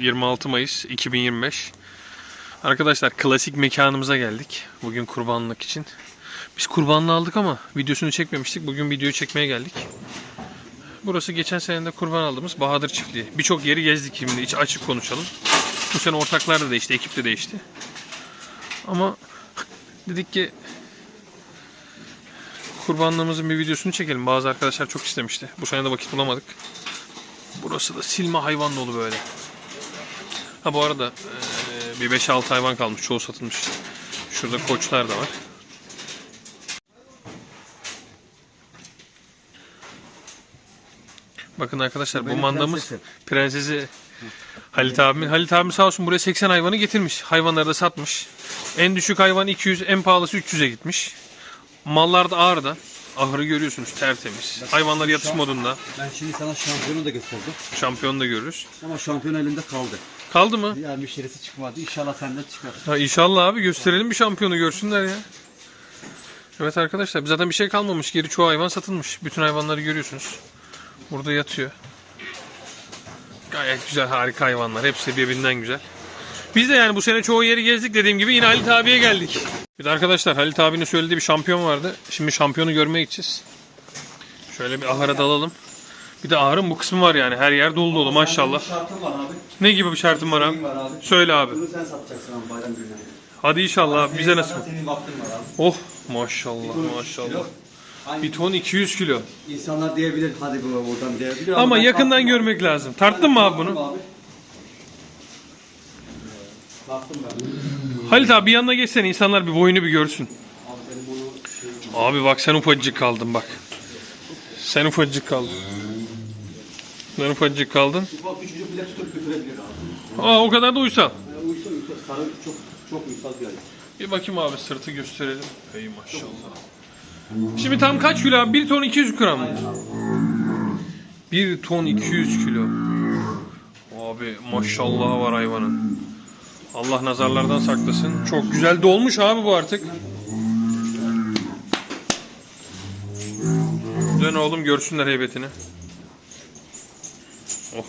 26 Mayıs 2025. Arkadaşlar klasik mekanımıza geldik. Bugün kurbanlık için. Biz kurbanlığı aldık ama videosunu çekmemiştik. Bugün videoyu çekmeye geldik. Burası geçen sene de kurban aldığımız Bahadır Çiftliği. Birçok yeri gezdik şimdi. İç açık konuşalım. Bu sene ortaklar da değişti, ekip de değişti. Ama dedik ki kurbanlığımızın bir videosunu çekelim. Bazı arkadaşlar çok istemişti. Bu sene de vakit bulamadık. Burası da silme hayvan dolu böyle. Ha bu arada bir 5-6 hayvan kalmış. Çoğu satılmış. Şurada koçlar da var. Bakın arkadaşlar bu mandamız prensesim. prensesi Halit abimin. Halit abim sağ olsun buraya 80 hayvanı getirmiş. Hayvanları da satmış. En düşük hayvan 200, en pahalısı 300'e gitmiş. Mallar da ağırda. Ahırı görüyorsunuz tertemiz. Hayvanlar yatış modunda. Ben şimdi sana şampiyonu da gösterdim. Şampiyonu da görürüz. Ama şampiyon elinde kaldı. Kaldı mı? Diğer müşterisi çıkmadı. İnşallah senden çıkar. Ha inşallah abi gösterelim bir şampiyonu görsünler ya. Evet arkadaşlar zaten bir şey kalmamış. Geri çoğu hayvan satılmış. Bütün hayvanları görüyorsunuz. Burada yatıyor. Gayet güzel harika hayvanlar. Hepsi birbirinden güzel. Biz de yani bu sene çoğu yeri gezdik dediğim gibi yine Halit abiye geldik. Bir de arkadaşlar Halit abinin söylediği bir şampiyon vardı. Şimdi şampiyonu görmeye gideceğiz. Şöyle bir ahıra dalalım. Bir de ahırın bu kısmı var yani. Her yer dolu dolu maşallah. Bir şartım var abi. Ne gibi bir şartın var abi? Söyle abi. Bunu sen satacaksın abi bayram günü. Hadi inşallah abi. Bize nasip. Senin vaktin var abi. Oh maşallah maşallah. Bir ton 200 kilo. insanlar diyebilir hadi bu diyebilir. Ama yakından görmek lazım. Tarttın mı abi bunu? Baktım ben. Halit abi bir yanına geçsene insanlar bir boyunu bir görsün. Abi şey... Bak sen ufacık kaldın bak. Sen ufacık kaldın. Sen ufacık kaldın. Ufak bir çocuk bile tutup götürebilir abi. Aa o kadar da uysal. Yani uysal uysal. Sarı çok çok uysal bir. Bir bakayım abi sırtı gösterelim. Ey maşallah. Şimdi tam kaç kilo abi? 1 ton 200 gram mı? 1 ton 200 kilo. Abi maşallah var hayvanın. Allah nazarlardan saklasın. Çok güzel dolmuş abi bu artık. Dön oğlum görsünler heybetini. Oh.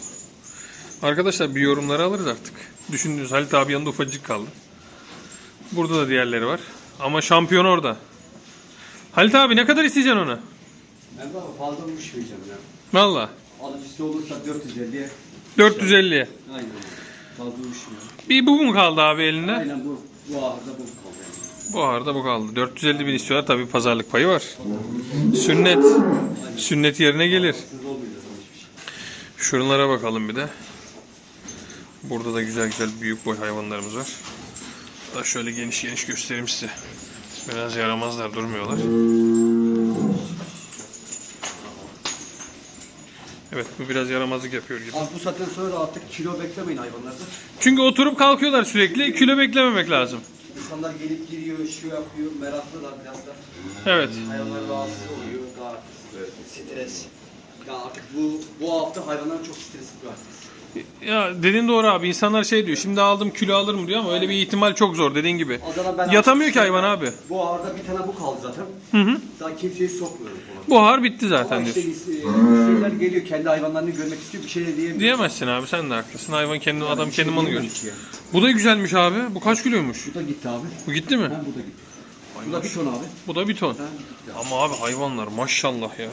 Arkadaşlar bir yorumları alırız artık. Düşündüğünüz Halit abi yanında ufacık kaldı. Burada da diğerleri var. Ama şampiyon orada. Halit abi ne kadar isteyeceksin onu? Ben daha fazla uçmayacağım ya. Valla. Alıcısı olursa 450'ye 450'ye. aynen. Bir bu mu kaldı abi elinde? Aynen bu bu ahırda bu kaldı. yani. Bu arada bu kaldı. 450 bin istiyorlar. Tabii pazarlık payı var. Sünnet. Sünnet yerine gelir. Şunlara bakalım bir de. Burada da güzel güzel büyük boy hayvanlarımız var. Da şöyle geniş geniş göstereyim size. Biraz yaramazlar durmuyorlar. Evet bu biraz yaramazlık yapıyor gibi. Abi bu saatten sonra artık kilo beklemeyin hayvanlarda. Çünkü oturup kalkıyorlar sürekli. Kilo beklememek lazım. İnsanlar gelip giriyor, şu yapıyor, meraklılar biraz da. Evet. Hayvanlar rahatsız oluyor, daha stres. Ya artık bu bu hafta hayvanların çok stresi var. Ya dediğin doğru abi. İnsanlar şey diyor. Şimdi aldım kilo alırım diyor ama öyle bir ihtimal çok zor dediğin gibi. Adana ben Yatamıyor ki hayvan abi. Bu ahırda bir tane bu kaldı zaten. Hı hı. Daha kimseyi sokmuyorum falan. Bu har bitti Ama zaten işte diyorsun. insanlar geliyor kendi hayvanlarını görmek istiyor bir şey de diyemiyor. Diyemezsin abi sen de haklısın. Hayvan kendi adam Bir şey kendi malı görüyor. Bu da güzelmiş abi. Bu kaç kiloymuş? Bu da gitti abi. Bu gitti mi? Ha, bu da gitti. Bu da bir ton abi. Bu da bir ton. Ha, gitti. Ama abi hayvanlar maşallah ya.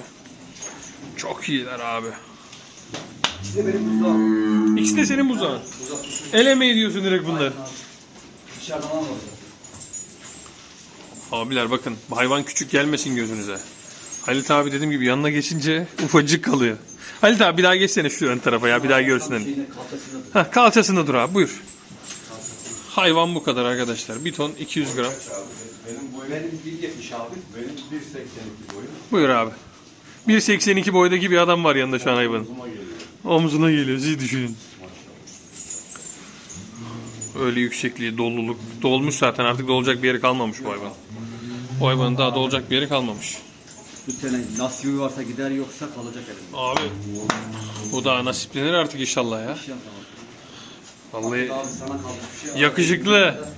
Çok iyiler abi. İşte benim buzdağım. İkisi de senin buzağın. Buzak El emeği diyorsun direkt bunlar. Dışarıdan almadım. Abiler bakın hayvan küçük gelmesin gözünüze. Halit abi dediğim gibi yanına geçince ufacık kalıyor. Halit abi bir daha geçsene şu ön tarafa ya bir daha görsün. hani. Şeyine, kalçasında Heh, kalçasında dur abi buyur. Hayvan bu kadar arkadaşlar. Bir ton 200 gram. Benim boyum benim 1.70 abi. Benim 1.82 boyum. Buyur abi. 1.82 boydaki bir adam var yanında şu an hayvanın. Geliyor. Omzuna geliyor. Siz düşünün. Öyle yüksekliği, doluluk. Dolmuş zaten artık dolacak bir yeri kalmamış bu hayvan. O hayvanın daha dolacak bir yeri kalmamış. Bu sene nasibi varsa gider yoksa kalacak elimde. Abi bu da nasiplenir artık inşallah ya. İnşallah. Vallahi şey. yakışıklı.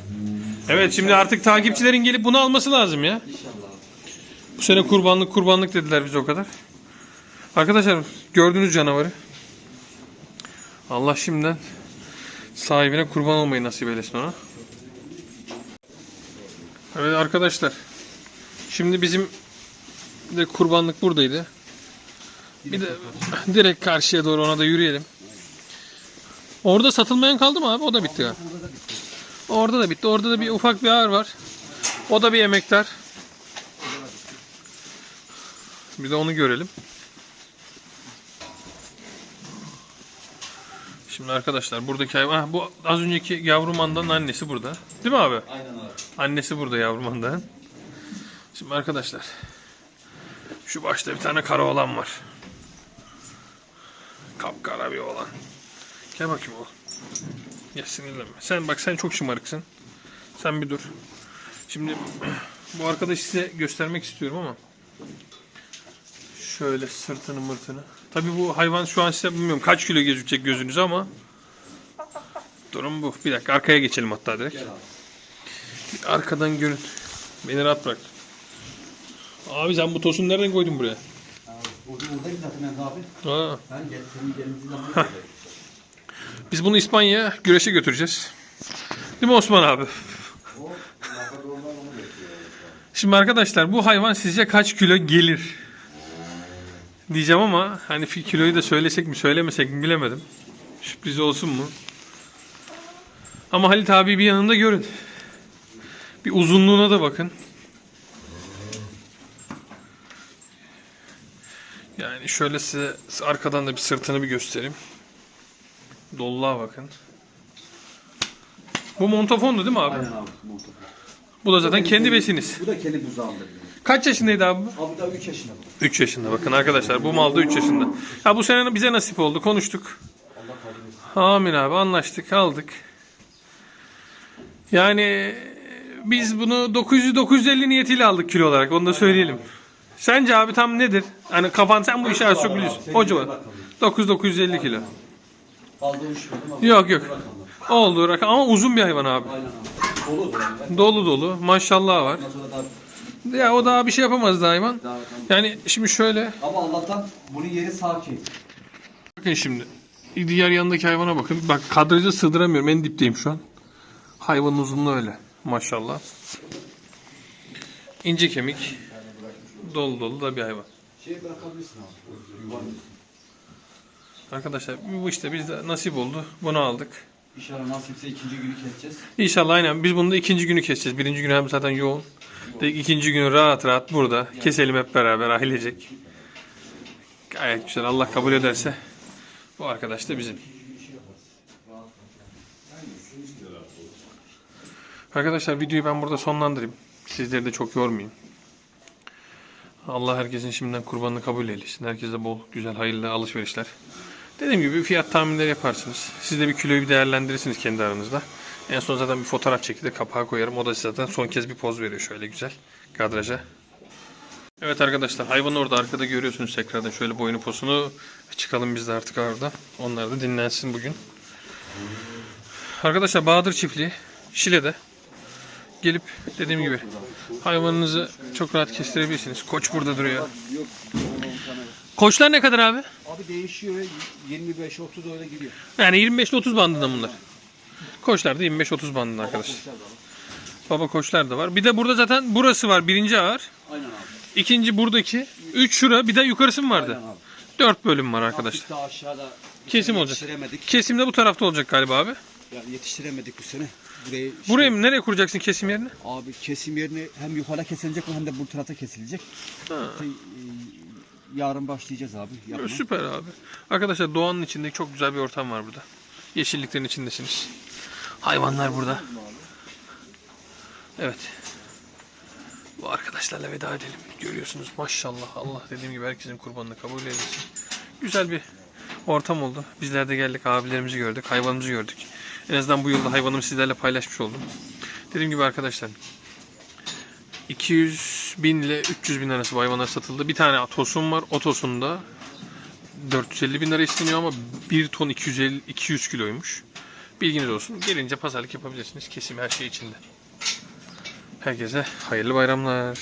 Evet şimdi artık takipçilerin gelip bunu alması lazım ya. İnşallah. Bu sene kurbanlık kurbanlık dediler bize o kadar. Arkadaşlar gördünüz canavarı. Allah şimdiden Sahibine kurban olmayı nasip eylesin ona. Evet arkadaşlar. Şimdi bizim de kurbanlık buradaydı. Bir de direkt karşıya doğru ona da yürüyelim. Orada satılmayan kaldı mı abi? O da bitti galiba. Orada da bitti. Orada da bir ufak bir ağır var. O da bir emektar. Bir de onu görelim. Şimdi arkadaşlar buradaki hayvan... Bu az önceki yavru mandanın annesi burada. Değil mi abi? Aynen abi. Annesi burada yavru mandanın. Şimdi arkadaşlar. Şu başta bir tane kara oğlan var. Kapkara bir oğlan. Gel bakayım oğlum. Gel sinirlenme. Sen bak sen çok şımarıksın. Sen bir dur. Şimdi bu arkadaşı size göstermek istiyorum ama şöyle sırtını mırtını. Tabii bu hayvan şu an size bilmiyorum kaç kilo gözükecek gözünüze ama durum bu. Bir dakika arkaya geçelim hatta direkt. Abi. Bir arkadan görün. Beni rahat bırak. Abi sen bu tosunu nereden koydun buraya? Abi, Burada buradayım zaten abi. Ben gel senin geldiğin zaman buradayım. biz bunu İspanya'ya güreşe götüreceğiz. Değil mi Osman abi? Şimdi arkadaşlar bu hayvan sizce kaç kilo gelir? Diyeceğim ama hani kiloyu da söylesek mi söylemesek mi bilemedim. Sürpriz olsun mu? Ama Halit abi bir yanında görün. Bir uzunluğuna da bakın. Yani şöyle size arkadan da bir sırtını bir göstereyim. Dolluğa bakın. Bu montafondu değil mi abi? Aynen abi. montopu. Bu da zaten kendi besiniz. Bu da kendi buzağında. Kaç yaşındaydı abi bu? Abi daha 3 yaşında bu. 3 yaşında bakın arkadaşlar bu mal da 3 yaşında. Ya bu sene bize nasip oldu konuştuk. Amin abi anlaştık aldık. Yani biz bunu 900-950 niyetiyle aldık kilo olarak onu da söyleyelim. Sence abi tam nedir? Hani kafan sen bu işi az çok biliyorsun. O civar. 9-950 kilo. Fazla uçmadım ama. Yok yok. Oldu rakam ama uzun bir hayvan abi. Aynen abi. Dolu. Dolu dolu maşallah var. Ondan sonra daha, Ya o daha bir şey hayvan. daha Yani şimdi şöyle Ama Allah'tan bunun yeri sakin. Bakın şimdi. Diğer yanındaki hayvana bakın. Bak kadraja sığdıramıyorum. En dipteyim şu an. Hayvanın uzunluğu öyle. Maşallah. İnce kemik. Dolu dolu da bir hayvan. Şey bırakabilirsin abi. Yuvarlı. Arkadaşlar bu işte bizde nasip oldu. Bunu aldık. İnşallah nasipse ikinci günü keseceğiz. İnşallah aynen biz bunu da ikinci günü keseceğiz. Birinci günü hem zaten yoğun. Dedik ikinci günü rahat rahat burada. Keselim hep beraber ailecek. Gayet güzel. Allah kabul ederse. Bu arkadaş da bizim. Arkadaşlar videoyu ben burada sonlandırayım. Sizleri de çok yormayayım. Allah herkesin şimdiden kurbanını kabul eylesin. Herkese bol, güzel, hayırlı alışverişler. Dediğim gibi fiyat tahminleri yaparsınız. Siz de bir kiloyu bir değerlendirirsiniz kendi aranızda. En son zaten bir fotoğraf çekip de kapağa koyarım. O da zaten son kez bir poz veriyor şöyle güzel kadraja. Evet arkadaşlar hayvanı orada arkada görüyorsunuz tekrardan şöyle boynu posunu. Çıkalım biz de artık orada. Onlar da dinlensin bugün. Arkadaşlar Bahadır çiftliği Şile'de. Gelip dediğim gibi hayvanınızı çok rahat kestirebilirsiniz. Koç burada duruyor. Koçlar ne kadar abi? Abi değişiyor. 25-30 öyle gidiyor. Yani 25 ile 30 bandında bunlar. Koçlar da 25-30 bandında arkadaşlar. Baba koçlar da var. Bir de burada zaten burası var. Birinci ağır. Aynen abi. İkinci buradaki. Üç şura. Bir de yukarısı mı vardı? Aynen abi. Dört bölüm var arkadaşlar. Da aşağıda Kesim sene olacak. Yetiştiremedik. Kesim de bu tarafta olacak galiba abi. Yani yetiştiremedik bu sene. Burayı Buraya mı? Nereye kuracaksın kesim yerini? Abi kesim yerini hem yukarı kesilecek hem de bu tarafta kesilecek. Ha. İşte, yarın başlayacağız abi. yapmaya. Süper abi. Arkadaşlar doğanın içinde çok güzel bir ortam var burada. Yeşilliklerin içindesiniz. Hayvanlar burada. Evet. Bu arkadaşlarla veda edelim. Görüyorsunuz maşallah Allah dediğim gibi herkesin kurbanını kabul eylesin. Güzel bir ortam oldu. Bizler de geldik abilerimizi gördük, hayvanımızı gördük. En azından bu yılda hayvanımı sizlerle paylaşmış oldum. Dediğim gibi arkadaşlar 200 bin ile 300 bin arası bu hayvanlar satıldı. Bir tane tosun var. O tosun da 450 bin lira isteniyor ama 1 ton 250 200 kiloymuş. Bilginiz olsun. Gelince pazarlık yapabilirsiniz. Kesim her şey içinde. Herkese hayırlı bayramlar.